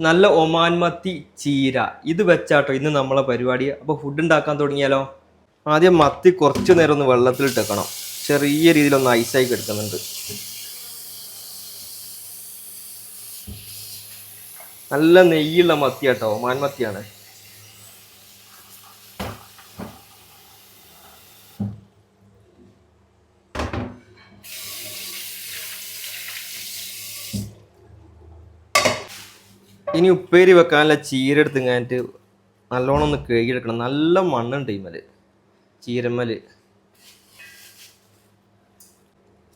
നല്ല ഒമാൻ മത്തി ചീര. ഇത് വെച്ചാട്ടോ ഇന്ന് നമ്മളെ പരിപാടി. അപ്പോൾ ഫുഡ് ഉണ്ടാക്കാൻ തുടങ്ങിയാലോ? ആദ്യം മത്തി കുറച്ച് നേരം ഒന്ന് വെള്ളത്തിലിട്ടേക്കണം. ചെറിയ രീതിയിലൊന്ന് ഐസായി കിടക്കുന്നുണ്ട്. നല്ല നെയ്യുള്ള മത്തി കേട്ടോ ഒമാൻ മത്തിയാണ് ഇനി ഉപ്പേരി വെക്കാനുള്ള ചീര എടുത്ത് കഴിഞ്ഞിട്ട് നല്ലോണം ഒന്ന് കഴുകിയെടുക്കണം നല്ല മണ്ണുണ്ട് ഇമ്മൽ ചീരമ്മൽ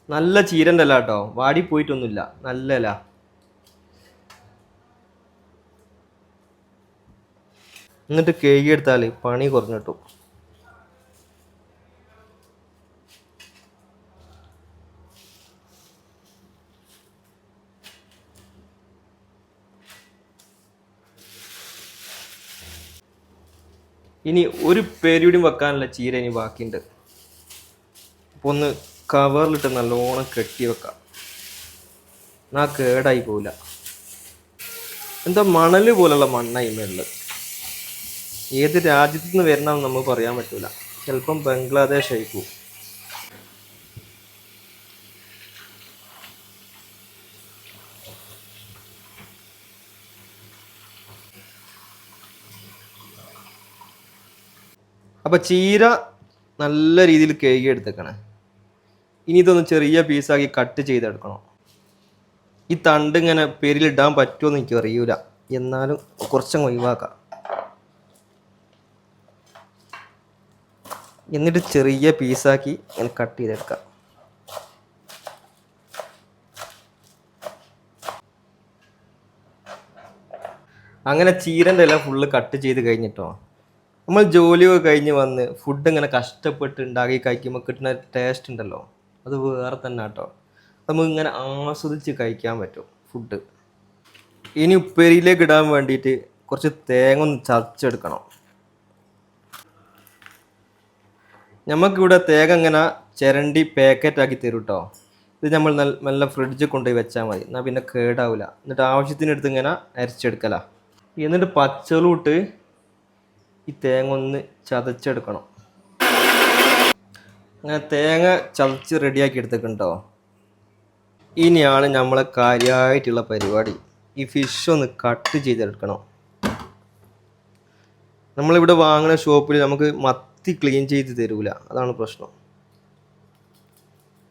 നല്ല ചീരന്റെ അല്ല കേട്ടോ. വാടി പോയിട്ടൊന്നുമില്ല. നല്ല എന്നിട്ട് എന്നിട്ട് കഴുകിയെടുത്താൽ പണി കുറഞ്ഞു ഇനി ഒരു പേരിയും വെക്കാനുള്ള ചീര ഇനി ബാക്കിയുണ്ട്. അപ്പോൾ ഒന്ന് കവറിലിട്ട് നല്ലോണം കെട്ടി വെക്കാം. എന്നാ കേടായി പോവില്ല. എന്താ മണൽ പോലുള്ള മണ്ണായി മേളിൽ ഏത് രാജ്യത്തു നിന്ന് വരണമെന്ന് നമുക്ക് പറയാൻ പറ്റില്ല ചിലപ്പം ബംഗ്ലാദേശ് ആയിക്കും അപ്പോൾ ചീര നല്ല രീതിയിൽ കഴുകി എടുത്തേക്കണേ ഇനി ഇതൊന്ന് ചെറിയ പീസാക്കി കട്ട് ചെയ്തെടുക്കണം. ഈ തണ്ട് ഇങ്ങനെ പേരിലിടാൻ പറ്റുമോ എന്ന് എനിക്ക് അറിയൂല. എന്നാലും കുറച്ചങ്ങ് ഒഴിവാക്കാം. എന്നിട്ട് ചെറിയ പീസാക്കി ഇങ്ങനെ കട്ട് ചെയ്തെടുക്കാം. അങ്ങനെ ചീരന്റെ ഇല ഫുള്ള് കട്ട് ചെയ്ത് കഴിഞ്ഞിട്ടോ? നമ്മൾ ജോലിയൊക്കെ കഴിഞ്ഞ് വന്ന് ഫുഡ് ഇങ്ങനെ കഷ്ടപ്പെട്ട് ഉണ്ടാക്കി കഴിക്കുമ്പോൾ കിട്ടുന്ന ടേസ്റ്റ് ഉണ്ടല്ലോ. അത് വേറെ തന്നെ കേട്ടോ. നമുക്ക് ഇങ്ങനെ ആസ്വദിച്ച് കഴിക്കാൻ പറ്റും ഫുഡ് ഇനി ഉപ്പേരിയിലേക്ക് ഇടാൻ വേണ്ടിയിട്ട് കുറച്ച് തേങ്ങ ഒന്ന് ചതച്ചെടുക്കണം. നമുക്കിവിടെ തേങ്ങ ഇങ്ങനെ ചിരണ്ടി പാക്കറ്റാക്കി തരും കേട്ടോ ഇത് നമ്മൾ നല്ല നല്ല ഫ്രിഡ്ജിൽ കൊണ്ടുപോയി വെച്ചാൽ മതി. എന്നാൽ പിന്നെ കേടാവില്ല എന്നിട്ട് ആവശ്യത്തിനെടുത്ത് ഇങ്ങനെ അരച്ചെടുക്കല. എന്നിട്ട് പച്ചളൂട്ട് ഈ തേങ്ങ ഒന്ന് ചതച്ചെടുക്കണം. അങ്ങനെ തേങ്ങ ചതച്ച് റെഡിയാക്കി എടുത്തേക്കുണ്ടോ ഇനിയാണ് നമ്മളെ കാര്യമായിട്ടുള്ള പരിപാടി. ഈ ഫിഷ് ഒന്ന് കട്ട് ചെയ്തെടുക്കണം. നമ്മളിവിടെ വാങ്ങുന്ന ഷോപ്പിൽ നമുക്ക് മത്തി ക്ലീൻ ചെയ്ത് തരൂല. അതാണ് പ്രശ്നം.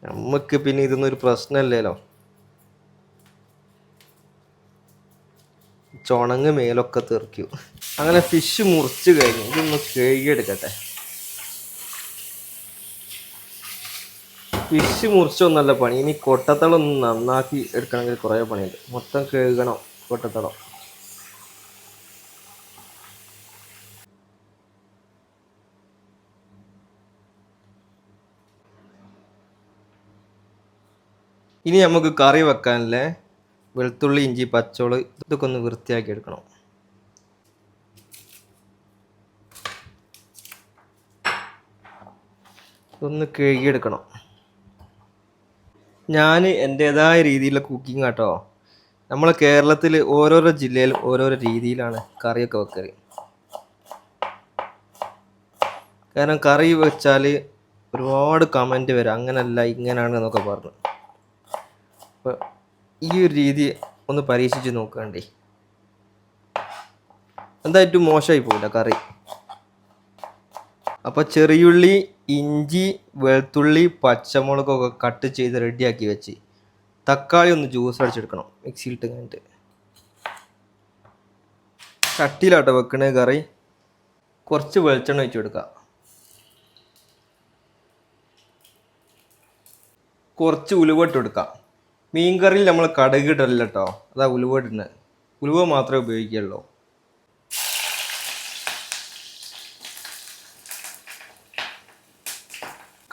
നമുക്ക് പിന്നെ ഇതൊന്നും ഒരു പ്രശ്നമല്ലല്ലോ ചുണങ്ങ് മേലൊക്കെ തെറിക്കും. അങ്ങനെ ഫിഷ് മുറിച്ച് കഴിഞ്ഞു ഇതൊന്ന് കഴുകിയെടുക്കട്ടെ. ഫിഷ് മുറിച്ചൊന്നല്ല പണി. ഇനി കൊട്ടത്തളം ഒന്ന് നന്നാക്കി എടുക്കണമെങ്കിൽ കുറേ പണിയുണ്ട്. മൊത്തം കഴുകണം കൊട്ടത്തളം. ഇനി നമുക്ക് കറി വെക്കാനല്ലേ? വെളുത്തുള്ളി ഇഞ്ചി പച്ചോൾ ഇതൊക്കെ ഒന്ന് വൃത്തിയാക്കി എടുക്കണം ഇതൊന്ന് കഴുകിയെടുക്കണം. ഞാൻ എന്റെതായ രീതിയിലുള്ള കുക്കിംഗ് കേട്ടോ നമ്മളെ കേരളത്തിൽ ഓരോരോ ജില്ലയിലും ഓരോരോ രീതിയിലാണ് കറിയൊക്കെ വെക്കൽ കാരണം കറി വെച്ചാൽ ഒരുപാട് കമന്റ് വരും. അങ്ങനല്ല ഇങ്ങനെയാണ് എന്നൊക്കെ പറഞ്ഞു. അപ്പോൾ ഈ ഒരു രീതി ഒന്ന് പരീക്ഷിച്ച് നോക്കണ്ടേ. എന്തായിട്ടും മോശമായി പോകില്ല കറി? അപ്പോൾ ചെറിയുള്ളി ഇഞ്ചി വെളുത്തുള്ളി പച്ചമുളകൊക്കെ കട്ട് ചെയ്ത് റെഡിയാക്കി വെച്ച് തക്കാളി ഒന്ന് ജ്യൂസ് അടിച്ചെടുക്കണം. മിക്സിയിലിട്ട് കഴിഞ്ഞിട്ട് കട്ടിയിലാട്ടോ വെക്കണേ കറി. കുറച്ച് വെളിച്ചെണ്ണ ഒഴിച്ച് കൊടുക്കുക കുറച്ച് ഉലുവ ഇട്ട് മീൻ കറിയിൽ നമ്മൾ കടുക് ഇടല്ല കേട്ടോ അതാ ഉലുവ ഇടുന്നത് ഉലുവ മാത്രമേ ഉപയോഗിക്കുള്ളൂ.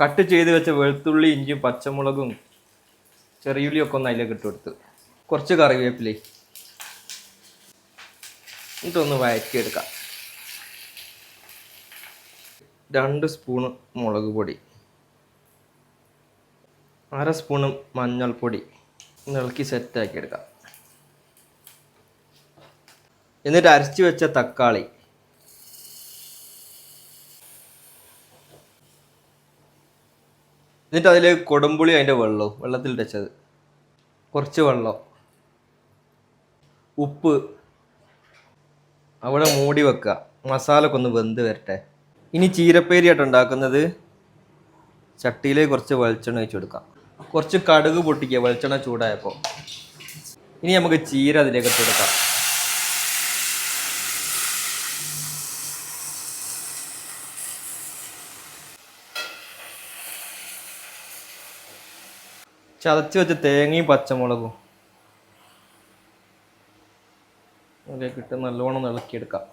കട്ട് ചെയ്ത് വെച്ച വെളുത്തുള്ളി ഇഞ്ചിയും പച്ചമുളകും ചെറിയുള്ളിയും ഒക്കെ ഒന്ന് അതിലേക്ക് ഇട്ട് കൊടുത്ത്. കുറച്ച് കറിവേപ്പിലേ. എന്നിട്ടൊന്ന് വഴറ്റിയെടുക്കാം. രണ്ട് സ്പൂണ് മുളക് പൊടി. അര സ്പൂണ് മഞ്ഞൾപ്പൊടി. ഇളക്കി സെറ്റാക്കി എടുക്കാം. എന്നിട്ട് അരച്ചു വെച്ച തക്കാളി. എന്നിട്ട് അതിൽ കൊടുമ്പുളി അതിന്റെ വെള്ളവും വെള്ളത്തിൽ വെച്ചത് കുറച്ച് വെള്ളം. ഉപ്പ്. അവിടെ മൂടി വെക്കുക. മസാലയൊക്കെ ഒന്ന് വെന്ത് വരട്ടെ. ഇനി ചീരപ്പേരിയായിട്ട് ഉണ്ടാക്കുന്നത് ചട്ടിയിലേക്ക് കുറച്ച് വെളിച്ചെണ്ണ ഒഴിച്ച് കൊടുക്കാം. കുറച്ച് കടുക് പൊട്ടിക്കുക വെളിച്ചെണ്ണ ചൂടായപ്പോൾ ഇനി നമുക്ക് ചീര അതിലേക്ക് ഇട്ട് കൊടുക്കാം ചതച്ച് വെച്ച തേങ്ങയും പച്ചമുളകും അതിലേക്ക് ഇട്ട് നല്ലോണം ഇളക്കിയെടുക്കാം.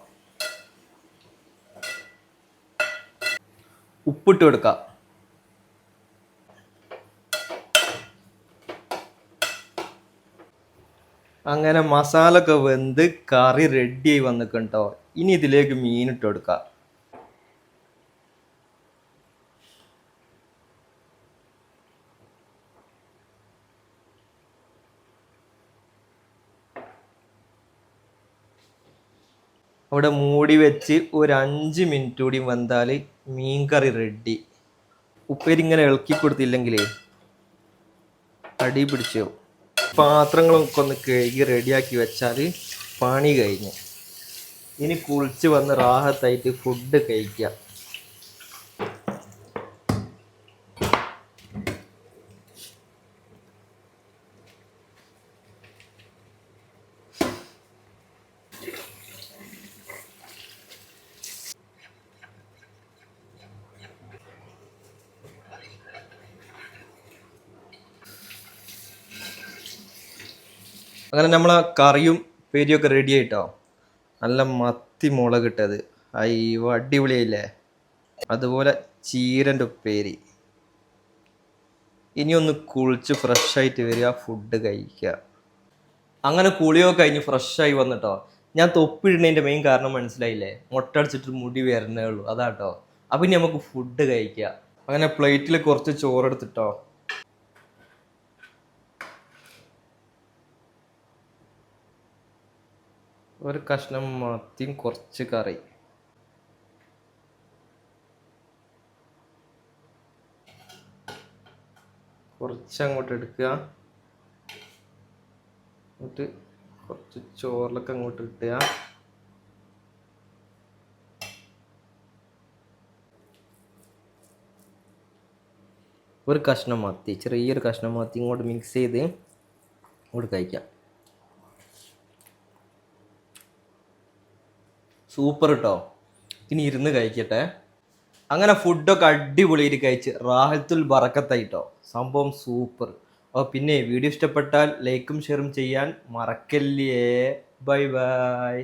ഉപ്പിട്ട് കൊടുക്കാം അങ്ങനെ മസാല ഒക്കെ വെന്ത് കറി റെഡിയായി വന്നിട്ടുണ്ടോ ഇനി ഇതിലേക്ക് മീനിട്ട് കൊടുക്കാം. അവിടെ മൂടി വെച്ച് ഒരു അഞ്ച് മിനിറ്റ് കൂടി വെന്താൽ മീൻ കറി റെഡി ഉപ്പേരിങ്ങനെ ഇളക്കി കൊടുത്തില്ലെങ്കിലേ അടി പിടിച്ചു പാത്രങ്ങളൊക്കെ ഒന്ന് കഴുകി റെഡിയാക്കി വെച്ചാൽ പണി കഴിഞ്ഞു. ഇനി കുളിച്ച് വന്ന് റാഹത്തായിട്ട് ഫുഡ് കഴിക്കുക. അങ്ങനെ നമ്മളെ കറിയും പേരിയൊക്കെ റെഡി ആയിട്ടോ? നല്ല മത്തി മുളക് ഇട്ടത്. അയ്യോ അടിപൊളിയായില്ലേ? അതുപോലെ ചീരന്റെ ഉപ്പേരി. ഇനി ഒന്ന് കുളിച്ച് ഫ്രഷായിട്ട് വരിക ഫുഡ് കഴിക്കുക. അങ്ങനെ കുളിയൊക്കെ കഴിഞ്ഞ് ഫ്രഷായി വന്നിട്ടോ? ഞാൻ തൊപ്പിടുന്നതിന്റെ മെയിൻ കാരണം മനസ്സിലായില്ലേ? മുട്ടടിച്ചിട്ട് മുടി വരുന്നേ ഉള്ളൂ. അതാട്ടോ. അപ്പം ഇനി നമുക്ക് ഫുഡ് കഴിക്കുക. അങ്ങനെ പ്ലേറ്റിൽ കുറച്ച് ചോറെടുത്തിട്ടോ ഒരു കഷ്ണം മത്തിയും കുറച്ച് കറി. കുറച്ച് അങ്ങോട്ട് എടുക്കുക. എന്നിട്ട് കുറച്ച് ചോറിലൊക്കെ അങ്ങോട്ട് ഇട്ടുക ഒരു കഷ്ണം മത്തി ചെറിയൊരു കഷ്ണം മത്തി ഇങ്ങോട്ട് മിക്സ് ചെയ്ത് ഇങ്ങോട്ട് കഴിക്കാം. സൂപ്പർ കേട്ടോ ഇനി ഇരുന്ന് കഴിക്കട്ടെ. അങ്ങനെ ഫുഡൊക്കെ അടിപൊളിയായിട്ട് കഴിച്ച് റാഹത്തുൽ ബറക്കത്തായിട്ടോ. സംഭവം സൂപ്പർ അപ്പോൾ പിന്നെ വീഡിയോ ഇഷ്ടപ്പെട്ടാൽ ലൈക്കും ഷെയറും ചെയ്യാൻ മറക്കല്ലേ ബൈ ബൈ